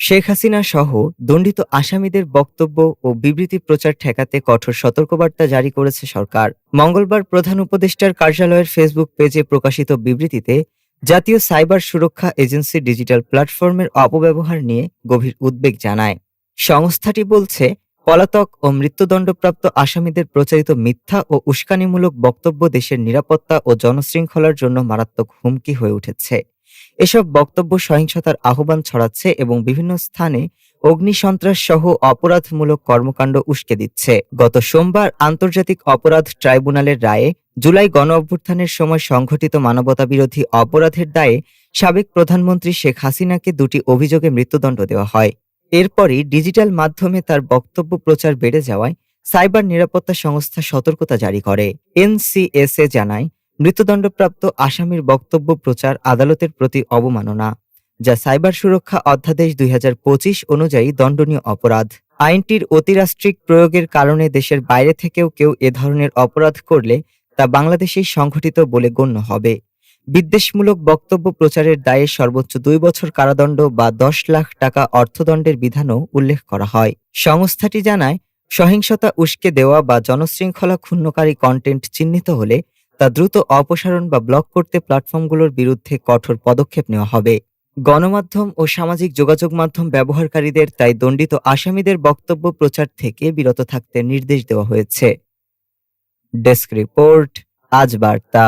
শেখ হাসিনা সহ দণ্ডিত আসামিদের বক্তব্য ও বিবৃতি প্রচার ঠেকাতে কঠোর সতর্কবার্তা জারি করেছে সরকার। মঙ্গলবার প্রধান উপদেষ্টার কার্যালয়ের ফেসবুক পেজে প্রকাশিত বিবৃতিতে জাতীয় সাইবার সুরক্ষা এজেন্সি ডিজিটাল প্ল্যাটফর্মের অপব্যবহার নিয়ে গভীর উদ্বেগ জানায়। সংস্থাটি বলছে, পলাতক ও মৃত্যুদণ্ডপ্রাপ্ত আসামিদের প্রচারিত মিথ্যা ও উস্কানিমূলক বক্তব্য দেশের নিরাপত্তা ও জনশৃঙ্খলার জন্য মারাত্মক হুমকি হয়ে উঠেছে। এসব বক্তব্য সহিংসতার আহ্বান ছড়াচ্ছে এবং বিভিন্ন স্থানে অগ্নিসন্ত্রাস সহ অপরাধমূলক কর্মকাণ্ড উস্কে দিচ্ছে। গত সোমবার আন্তর্জাতিক অপরাধ ট্রাইব্যুনালের রায়ে জুলাই গণ অভ্যুত্থানের সময় সংঘটিত মানবতাবিরোধী অপরাধের দায়ে সাবেক প্রধানমন্ত্রী শেখ হাসিনাকে দুটি অভিযোগে মৃত্যুদণ্ড দেওয়া হয়। এরপরই ডিজিটাল মাধ্যমে তার বক্তব্য প্রচার বেড়ে যাওয়ায় সাইবার নিরাপত্তা সংস্থা সতর্কতা জারি করে। এনসিএসএ জানায় মৃত্যুদণ্ডপ্রাপ্ত আসামির বক্তব্য প্রচার আদালতের প্রতি অবমাননা, যা সাইবার সুরক্ষা অধ্যাদেশ দুই হাজার পঁচিশ অনুযায়ী দণ্ডনীয় অপরাধ। আইনটির অতিরাষ্ট্রিক প্রয়োগের কারণে দেশের বাইরে থেকেও কেউ এ ধরনের অপরাধ করলে তা বাংলাদেশেই সংঘটিত বলে গণ্য হবে। বিদ্বেষমূলক বক্তব্য প্রচারের দায়ে সর্বোচ্চ দুই বছর কারাদণ্ড বা দশ লাখ টাকা অর্থদণ্ডের বিধানও উল্লেখ করা হয়। সংস্থাটি জানায়, সহিংসতা উস্কে দেওয়া বা জনশৃঙ্খলা ক্ষুণ্ণকারী কন্টেন্ট চিহ্নিত হলে তা দ্রুত অপসারণ বা ব্লক করতে প্ল্যাটফর্মগুলোর বিরুদ্ধে কঠোর পদক্ষেপ নেওয়া হবে। গণমাধ্যম ও সামাজিক যোগাযোগ মাধ্যম ব্যবহারকারীদের তাই দণ্ডিত আসামিদের বক্তব্য প্রচার থেকে বিরত থাকতে নির্দেশ দেওয়া হয়েছে। ডেস্ক রিপোর্ট, আজ বার্তা।